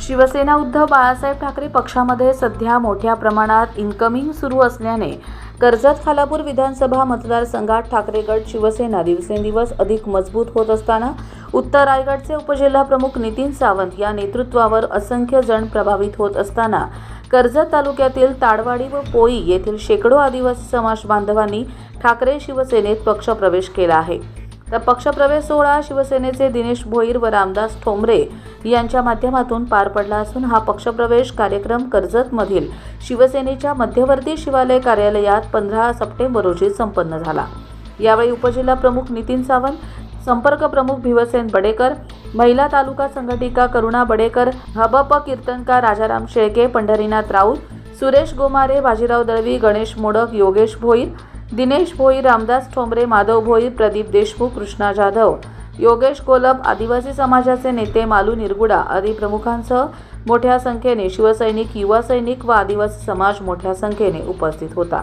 शिवसेना उद्धव बाळासाहेब ठाकरे पक्षामध्ये सध्या मोठ्या प्रमाणात इन्कमिंग सुरू असल्याने कर्जत खालापूर विधानसभा मतदारसंघात ठाकरे गट शिवसेना दिवसेंदिवस अधिक मजबूत होत असताना उत्तर रायगडचे उपजिल्हा प्रमुख नितीन सावंत या नेतृत्वावर असंख्य जण प्रभावित होत असताना कर्जत तालुक्यातील ताडवाडी व पोळी येथील शेकडो आदिवासी समाज बांधवांनी ठाकरे शिवसेनेत पक्षप्रवेश केला आहे. तर पक्षप्रवेश सोहळा शिवसेनेचे दिनेश भोईर व रामदास ठोंबरे यांच्या माध्यमातून पार पडला असून हा पक्षप्रवेश कार्यक्रम कर्जतमधील शिवसेनेच्या मध्यवर्ती शिवालय कार्यालयात पंधरा सप्टेंबर रोजी संपन्न झाला. यावेळी उपजिल्हा प्रमुख नितीन सावंत संपर्क प्रमुख भिवसेन बडेकर महिला तालुका संघटिका करुणा बडेकर हबप कीर्तनकार राजाराम शेळके पंढरीनाथ राऊत सुरेश गोमारे बाजीराव दळवी गणेश मोडक योगेश भोईर दिनेश भोईर रामदास ठोंबरे माधव भोईर प्रदीप देशमुख कृष्णा जाधव योगेश कोलब आदिवासी समाजाचे नेते मालू निरगुडा आदी प्रमुखांसह मोठ्या संख्येने शिवसैनिक युवा सैनिक व आदिवासी समाज मोठ्या संख्येने उपस्थित होता.